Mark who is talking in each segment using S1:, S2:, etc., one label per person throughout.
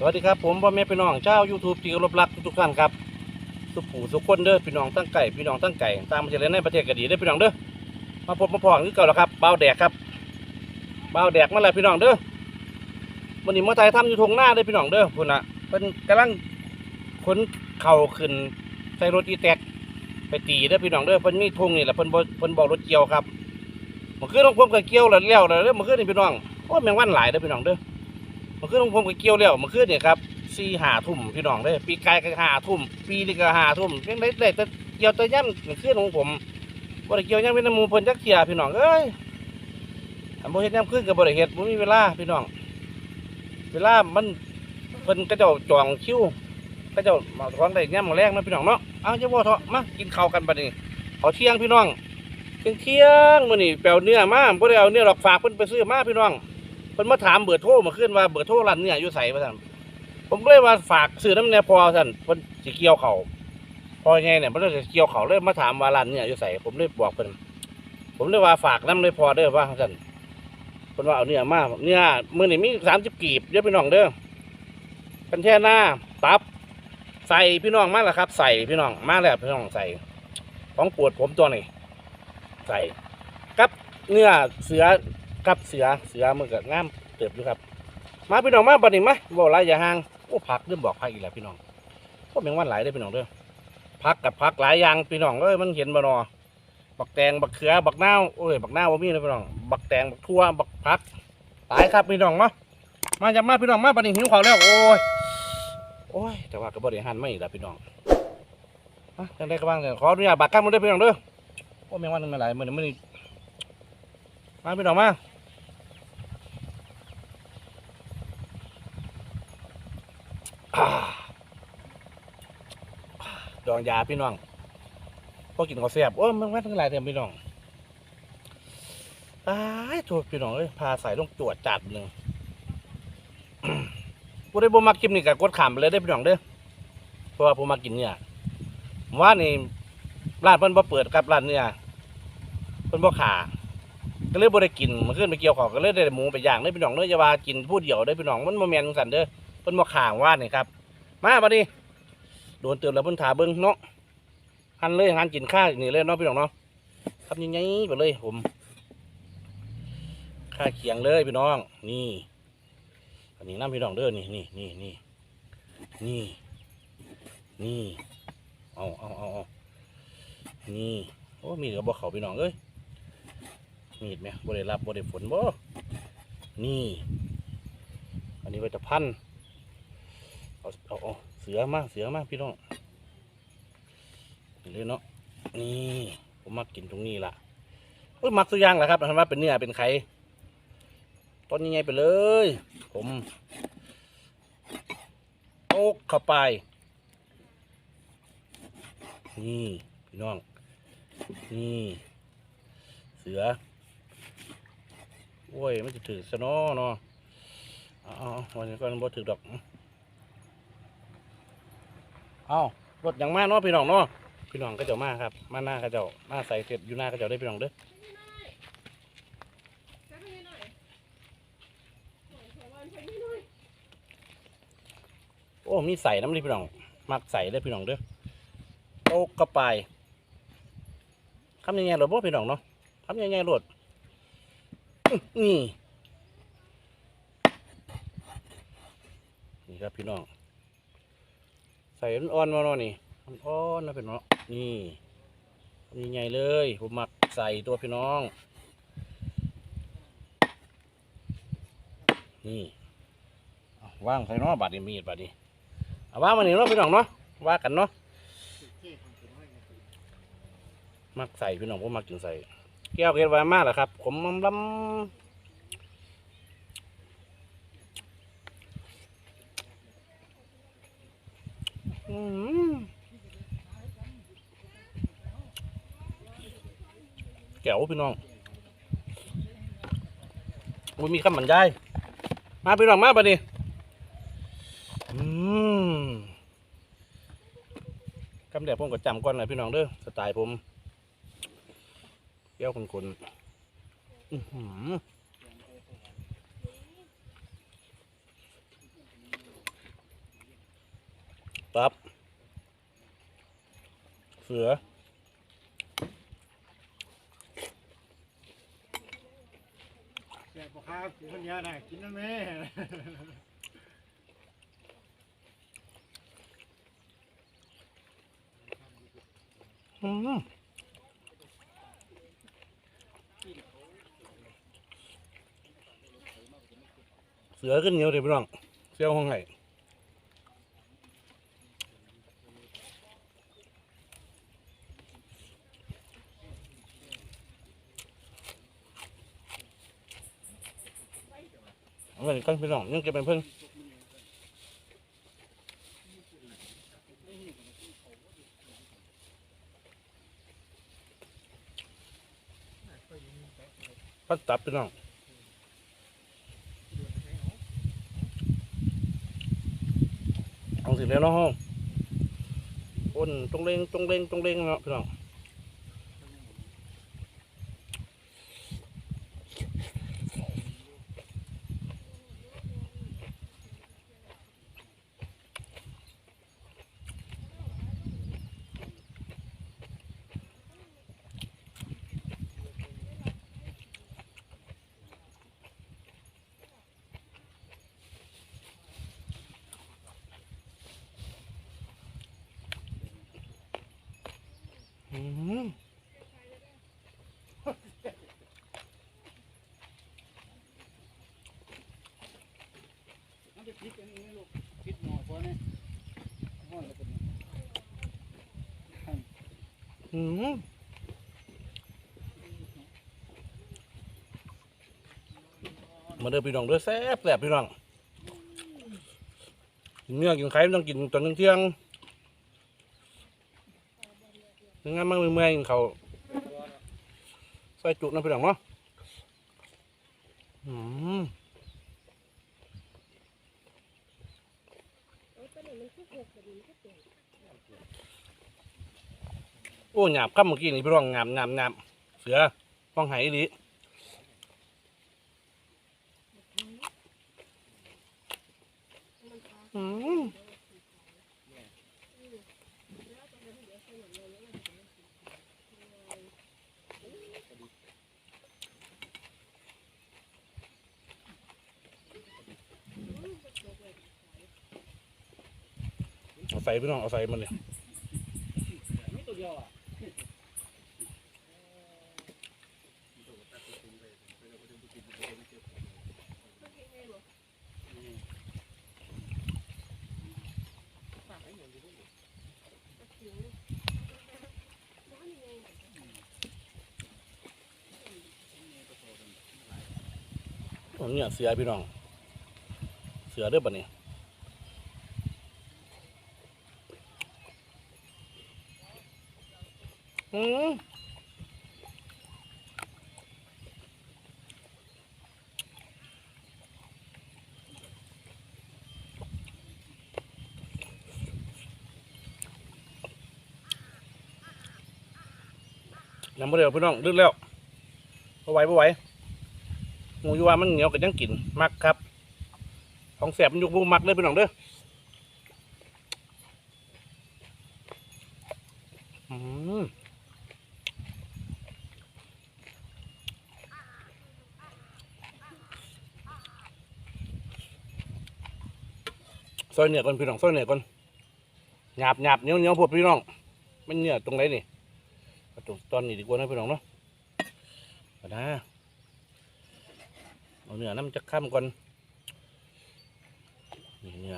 S1: สวัสดีครับผมพ่อแม่พี่น้องชาวยูทูบที่เคารพรักทุกท่านครับสุขูสุขคนเด้อพี่น้องตั้งไก่พี่น้องตั้งไก่ตามมาเจริญในประเทศก็ดีเด้อพี่น้องเด้อมาพบมาพอคือเก่าแล้วครับเบาแดกครับเบาแดกมาแล้วพี่น้องเด้อวันนี้มาถ่ายทำอยู่ทงหน้าเด้อพี่น้องเด้อพุ่นน่ะเพิ่นกำลังขนเข่าขึ้นใส่รถอีแตกไปตีเด้อพี่น้องเด้อเพิ่นมีทงนี่แหละเพิ่นบ่เพิ่นบอกรถเกี่ยวครับมื่อคืนของผมก็เกี่ยวแล้วแล้วแล้วเด้อมื่อคืนนี่พี่น้องโอ้แมงวันหลายเด้อพี่น้องเด้อ มื่อคืนของผมก็เกี่ยวแล้วมื่อคืนเนี่ยครับสี่หาทุ่มพี่น้องเด้อปีกายก็หาทุ่มปีนี้ก็หาทุ่มเพียงได้ได้แต่เกี่ยวแต่ย่ำมื่อคืนของผมบ่ได้เกี่ยวย่ำเป็นน้ำมูเพิ่นจักเทียพี่น้องเอ้ยอันบ่เฮ็ดย่ำคืนก็บ่ได้เฮ็ดบ่มีเวลาพี่น้อง เวลามันเพิ่นก็จ้าจองคิวก็จ้ามาท้องได้ย่ำมื้อแรกนะพี่น้องเนาะเอาจะบ่เถอะมากินข้าวกันบัดนี้เอาเที่ยงพี่น้องเที่ยงเที่ยงมื้อนี้แปลวเนื้อมาบ่ได้เอาเนื้อหรอกฝากเพิ่นไปซื้อมาพี่น้อง พิ่นมาถามเบอร์โทรมาขึ้นว่าเบอร์โทรร้านเนี่ยอยู่ไสว่าซั่นผมก็เลยว่าฝากซื้อน้ำเนี่ยพอซั่นเพิ่นสิเกี่ยวเขาพอไงเนี่ยเพิ่นจะเกี่ยวเขาเลยมาถามว่าร้านเนี่ยอยู่ไสผมเลยบอกเพิ่นผมเลยว่าฝากน้ำเลยพอเด้อว่าซั่นเพิ่นว่าเอาเนี่ยมาเนี่ยมือนี้มี30กีบเด้อพี่น้องเด้อกันแท่หน้าตับใส่พี่น้องมาแล้วครับ ใส่พี่น้องมาแล้วพี่น้องใส่ ของปวดผมตัวนี้ใส่กับเนื้อเสือ กับเสือเสือมันก็งามเติบอยู่ครับ มาพี่น้องมาบัดนี้มาบอกหลายอย่าห่างโอ้ผักเริ่มบอกผักอีกแล้วพี่น้องโอ้แมงวันหลายได้พี่น้องเด้อผักกับผักหลายอย่างพี่น้องเอ้ยมันเห็นบ่นอบักแตงบักเขือบักนาวโอ้ยบักนาวบ่มีเลยพี่น้องบักแตงบักทั่วบักผักหลายครับพี่น้องเนาะมาจะมาพี่น้องมาบัดนี้หิวข้าวแล้วโอ้ยโอ้ยแต่ว่าก็บ่ได้หันไมาอีกแล้วพี่น้องมาจังได้ก็บ้างเถอะขออนุญาตบักกันมาด้พี่น้องเด้อโอ้แมงวันมันหลายมื้อนี้มื้อนี้มาพี่น้องมา ดองยาพี่น้องพอกินข้าวแซ่บโอ้ยมันว่าทั้งหลายเต็มพี่น้องตายโทษพี่น้องเอ้ยพาใส่ลงจวดจัดหนึ่งผู้ได้บ่มากินนี่ก็กดขามไปเลยได้พี่น้องเด้อเพราะว่าผมมากินเนี่ยว่านี่ร้านเพิ่นบ่เปิดครับร้านเนี่ยเพิ่นบ่ขาก็เลยบ่ได้กินเมื่อคืนไปเกี่ยวของก็เลยได้หมูไปย่างได้พี่น้องเด้ออย่าว่ากินผู้เดียวได้อพี่น้องมันบ่แม่นจังซั่นเด้อเพิ่นบ่ขางว่านี่ครับ มาบัดนี้ โดนเตือนแล้วเพิ่นถาเบิ่งเนาะหันเลยหันกินข้าวนี่เลยเนาะพี่น้องเนาะทำยังไงไปเลยผมข้าเคียงเลยพี่น้อง นี่อันนี้น้ำพี่น้องเด้อนี่นี่นี่นี่นี่นี่เอาเอาเอาเอานี่โอ้มีดกับบ่เขาพี่น้องเอ้ยมีดไหมบ่ได้รับบ่ได้ฝนบ่นี่ อันนี้ไว้จะพันเอาเอาเอา สือมาเสือมาพี่น้องนี่เลยเนาะนี่ผมมักกินตรงนี้ล่ะเอ้ยมักสุย่างแหละครับทำว่าเป็นเนื้อเป็นไข่ต้นยังไงไปเลย ผมโอ๊กเข้าไป นี่พี่น้อง นี่เสือโอ้ยมันจะถือสนอเนาะเอาเอาเอวันนี้ก็บ่ถือดอก เอารถยังมาเนาะพี่น้องเนาะพี่น้องก็เจ้ามาครับ มาหน้าก็เจ้ามาใส่เสร็จอยู่หน้าก็เจ้าได้พี่น้องเด้อโอ้มีใส่น้ำดิพี่น้อง มักใส่ได้พี่น้องเด้อโอ้กระปายทำยังไงรถบ่พี่น้องเนาะทำยังไงรถนี่นี่ครับพี่น้อง ใส่อ่อนๆมาเนาะนี่อ่อนๆนะพี่น้องนี่นี่ไงเลยผมมักใส่ตัวพี่น้อง นี่ว่างใส่เนาะบาดนี้มีดบาดนี้เอาว่างมาหนึ่งเนาะพี่น้องเนาะว่ากันเนาะมักใส่พี่น้องผมมักกินใส่แก้วเกล็ดไว้มากแหละครับผมลำๆอืม แก้วพี่น้องมันมีคำบรรยายมาพี่น้องมาปะดิอืมคำแดดผมก็จำก่อนเลยพี่น้องเด้อสไตล์ผมเกี้ยวคนๆอื้อหือตับ เสือ
S2: แซ่บบ่ครับกินคนเดียวน่ะกินน้ำแม่
S1: อืมเสือขึ้นเหนียวเดี๋ยวพี่น้องเสี้ยวห้องไห้ เอาไปกันพี่น้องยังเก็บเป็นเพิ่งพัดตับพี่น้องเอาสิแล้วเนาะห้องอ้นตรงเลงตรงเลงตรงเลงเนาะพี่น้อง ม
S2: มันจะพริกอันนี้ลูกพริกหม้อพอเนี่ยหม้อแล้วก็เนี่ย
S1: อืมมาเด้อพี่น้องเด้อแซ่บแซ่บพี่น้องกินเนื้อกินไข่ไม่ต้องกินตอนเที่ยงๆถึ งั้นมันเมื่อยๆกินเขาใส่จุนะพี่น้องเนาะอืมโอ้หยาบครับเมื่อกี้นี่พี่น้องงามงามงามเสือฟ้องไหดีอืม ใส่พี่น้องเอาใส่มันเลย
S2: ตัวเดียวอะ
S1: ผมเนี่ยเสือพี่น้อง เสือเด้อปะเนี่ย อืมยังไม่เร็วพี่น้องดึกแล้วพอไหวพอไหวหมูยูวามันเหนียวกับยังกินมักครับ ของแสบมันยุกบุมักเลยพี่น้องเด้ออืม ซอยเหนือก่อนพี่น้องซอยเหนือก่อนหยาบหยาบเหนียวเหนียวพวกพี่น้องมันเหนือตรงไหนนี่เอาตรงตอนนี้ดีกว่านะพี่น้องเนาะนะเอาเนื้อน้ำจะข้ามก่อนนี่เนื้อ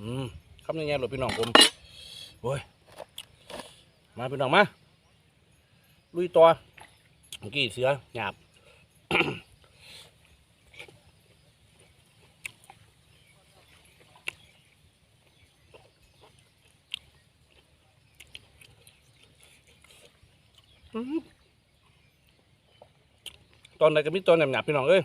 S1: อืมคำยังไงหรอพี่น้องผมโอ้ยมาพี่น้องมาลุยตัวเมื่อกี้เสือหยาบ ตอนไหนก็มีตอนหยาบๆพี่น้องเอ้ย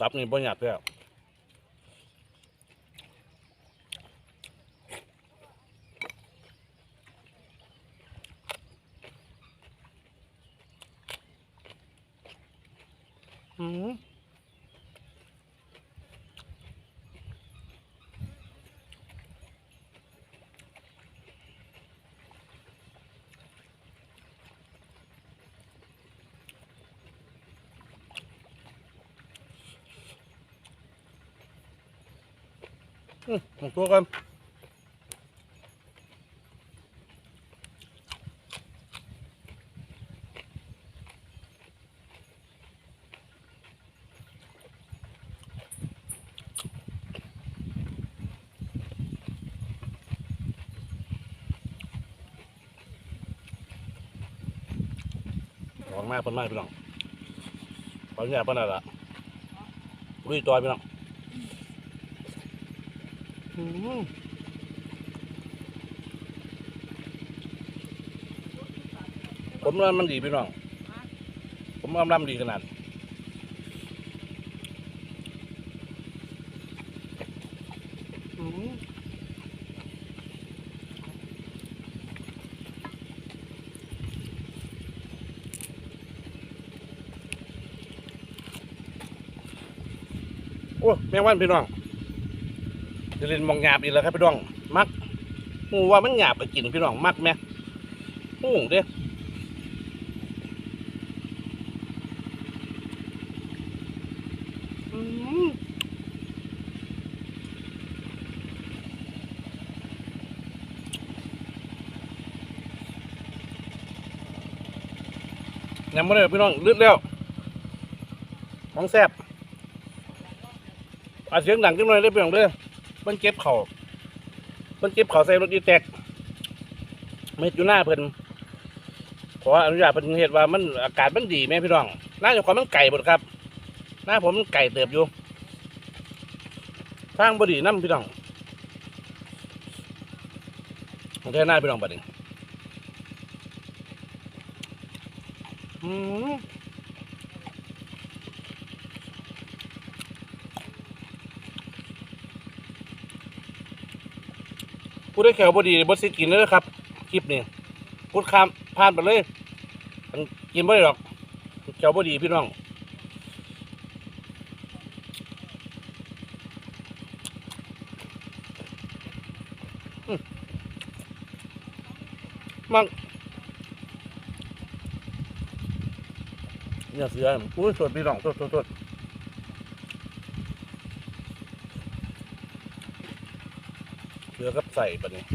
S1: ตับนี่บ่หยาดแล้วอืม ของตัวกันลองมาเพิ่นมาพี่น้องขออนุญาตเพิ่นน่ะล่ะลุยต่อพี่น้อง ผมว่ามันดีพี่น้อง ผมว่ามันดีขนาดอืมโอ้แมงวันพี่น้อง จะเล่นมองหยาบอีกแล้วครับพี่น้องมักหูว่ามันหยาบไปกินพี่น้องมักไหมหูเด้อืมยังไม่ได้พี่น้องลึกแล้วของแซ่บอาเสียงดังขึ้นหน่อยได้อพี่น้องเด้อ มันเก็บเข่ามันเก็บเข่าใส่รถดีแตกเม็ดอยู่หน้าเพิ่นขออนุญาตเพิ่นเห็นว่ามันอากาศมันดีไหมพี่น้องน่าจะความมันไก่หมดครับ หน้าผมมันไก่เติบอยู่ทางบดีน้ำพี่น้องของแท้หน้าพี่น้องบัดนี้อืม ผู้ได้แขวบดีบดสิกินเลยครับคลิปนี้พูดข้ามผ่านไปเลยมันกินไม่ได้หรอกแขวบดีพี่น้องมันเนี่ยเสืออุ้ยสดพี่น้องสดสดสด ใส่ปะเนี่ย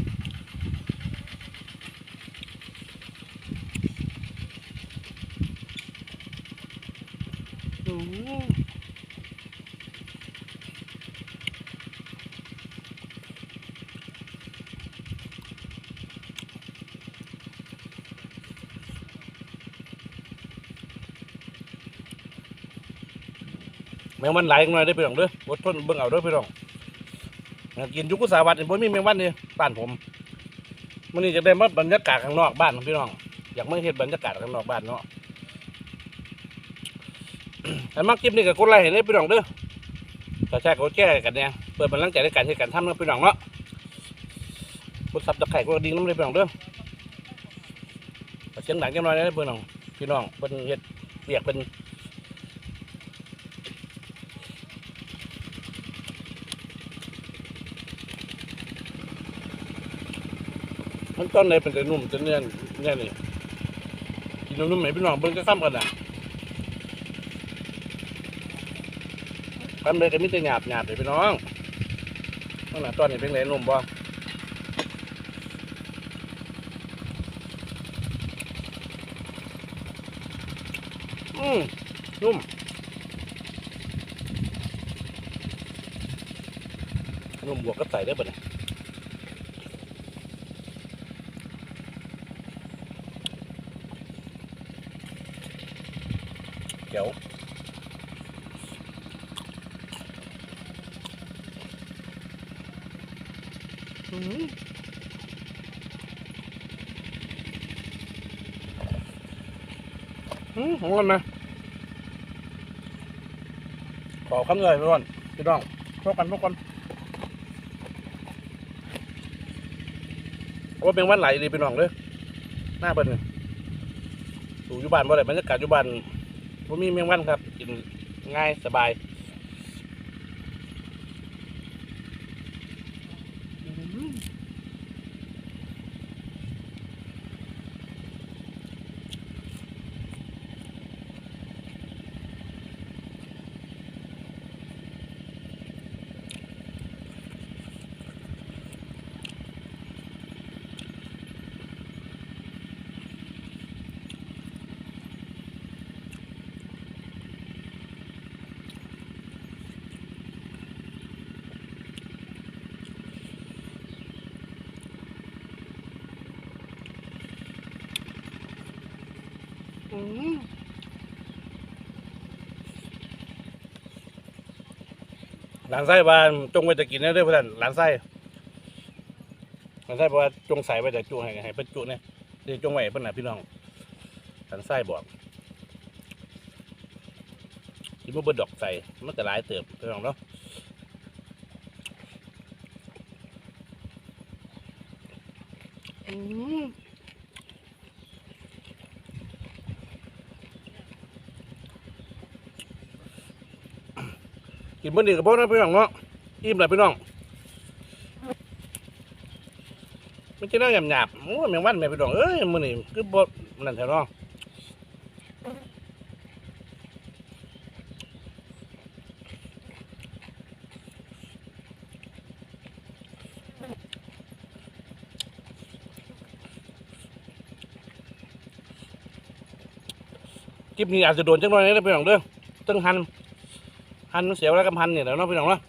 S1: แมงวันไหลายจังหน่อยได้อพี่น้องเด้ออดทนเบิ่งเอาเด้อพี่น้องอ กินยุกุสาวัตนี่ผมมีแมงวันนี่บ้านผมมันนี่จะได้มาบรรยากาศข้างนอกบ้านพี่น้อง อยากมาเห็นบรรยากาศข้างนอกบ้านเนาะอันมักคลิปนี้กับคนไลค์เห็นได้พี่น้องเด้อถ้าแชร์กดแชร์กันเนี่ยเปิดบันลังใจในการเฮ็ดการทำเนาะพี่น้องเนาะกดซับตะไคร่กดดิ่งน้ำเลยพี่น้องเด้อเสียงดังจังหน่อยนะพี่น้อง พี่น้องเป็นเฮ็ดเรียกเป็น มันต้นเลยเป็นแต่นุ่มจะเนื้อเนี่ยนี่กินนุ่มๆไหมพี่น้องเบิ่งก็ซ้ำกันอะทำเลยก็มิแต่หยาบหยาบเลยพี่น้องนั่นน่ตอนนี้เป็นไงนุ่มบ่อืมนุ่มนุ่มบวกกับใส่ได้ปะเนี่ย เดี๋ยวอืมอืมของมันนะขขอคำเหนื่อยไปก่อนพี่น้องพบกันพบกันว่าเป็นวันไหลดีพี่น้องเลยหน้าเปิ้ลนี่อยู่อยู่บ้านบ่ได้บรรยากาศอยู่บ้าน บ่มีเมียงวันครับกินง่ายสบาย หลานไส้ว่าจงไว้จะกินได้ด้วยเพื่อนหลานไส้หลานไส้บอกว่าจงใส่ไว้แต่จุให้ให้เพิ่นจุเนี่ยเดี๋ยวจงไว้เพิ่นนะพี่น้องหลานไส้บอกกินบ่เบิดดอกใส่มันก็หลายเติบพี่น้องเนาะอืม กินเมื่อนี้กับพ่อนะพี่น้องเนาะอิ่มเลยพี่น้องมันจะน่าหยาบหยาบโอ้ยแมงวันแม่พี่น้องเอ้ยมื่อนี้คือบ่นั่นแถวเนาะคลิปนี้อาจจะโดนจังหน่อยนะพี่น้องเด้อต้องหัน หันเสียวแล้วกับหันเนี่ยแหล้วเนาะพี่น้องเนาะ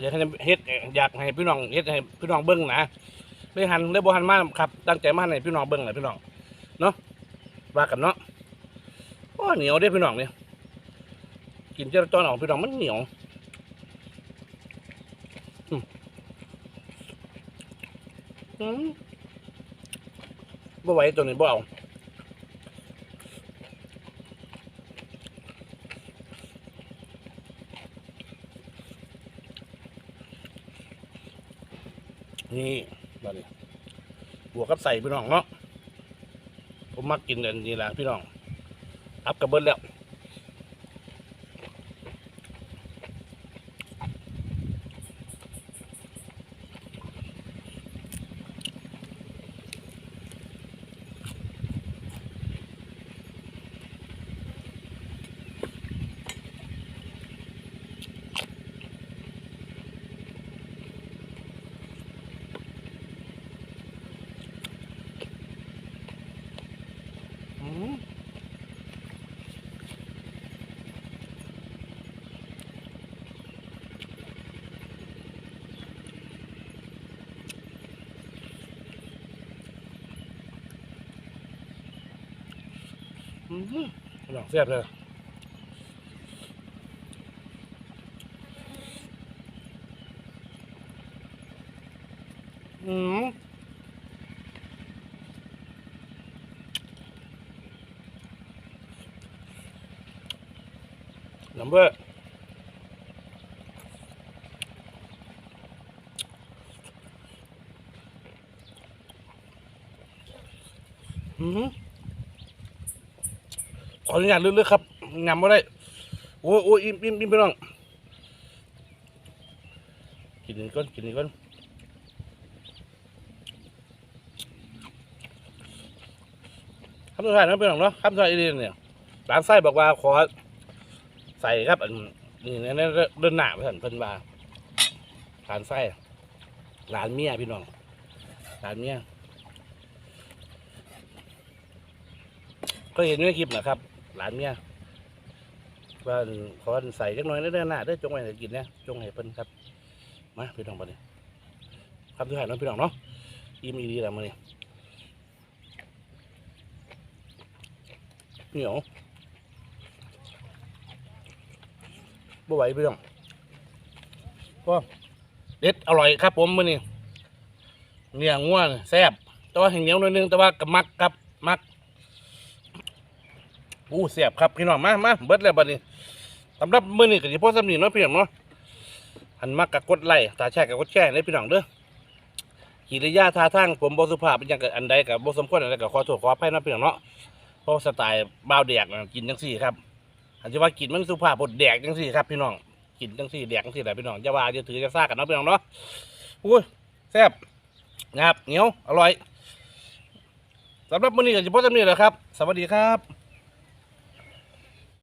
S1: อยากให้เฮ็ดอยากให้พี่น้องเฮ็ดให้พี่น้องเบิ้งนะเลยหันเลยบ่หันมาครับตั้งใจมาให้พี่น้องเบิ้งเลยพี่น้องเนาะว่ากันเนาะโอ้เหนียวเด้พี่น้องเนี่ยกินเจ้าตอนออกพี่น้องมันเหนียวอืมอืมบ่ไหวตัวนี้บ่เอา นี่มาเนี้บวกกับใส่พี่น้องเนาะผมมักกินอันนี้แหละพี่น้องอัพกระเบิดแล้วอืม อืมพี่น้องเสียบเลยอืมน้ำเบอร์อืมข ออนุญาตลึกๆครับงำไม่ได้ โอ้ยโอ้ยอิ่มอิ่มอิ่มไปน้อง กินนี่ก่อน กินนี่ก่อนคำสุดท้ายนะพี่น้องเนาะคำสุดท้ายอีเดียนเนี่ยร้านไส้บอกว่าขอใส่ครับอันนี่ในในเดินหนาเพิ่นเพิ่นว่าหลานไส้หลานเมียพี่น้องหลานเมียก็เห็นในคลิปนะครับ หลานเมียว่าขอใส่จักหน่อยในเดินหน้าเด้อจงไว้ให้กินเนะจงให้เพิ่นครับมาพี่น้องบัดนี้ครับทุกท่านเนาะพี่น้องเนาะอิ่มอีดีแล้วมื้อนี้เหนียวบ่ไหวพี่น้องก็เด็ดอร่อยครับผมมื้อนี้เนี่ยงัวน่ะแซ่บแต่ว่าแห้งเหนียวหน่อยนึงแต่ว่ากับมักครับมัก อู้แซ่บครับพี่น้องมามาเบิดแล้วบัดนี้สำหรับมื้อนี้ก็สิพ่อสำนีเนาะพี่น้องเนาะหันมากกกดไลค์ตาแช่กับกดแชร์เลยพี่น้องเด้อกิริยาท่าทางผมบ่สุภาพเป็นหยังกับอันใดกับบ่สมควรอันใดก็ขอโทษขออภัยเนาะพี่น้องเนาะเพราะสไตล์บ่าวแดกน่ะกินจังซี่ครับอันที่ว่ากินมันสุภาพบดแดกจังซี่ครับพี่น้องกินจังซี่แดกจังซี่แหละพี่น้องอย่าว่าอย่าถืออย่าซ่ากันเนาะพี่น้องเนาะอุ้ยแซ่บนะครับเหนียวอร่อยสำหรับมื้อนี้ก็สิพอสำนีแหล้วครับ สวัสดีครับ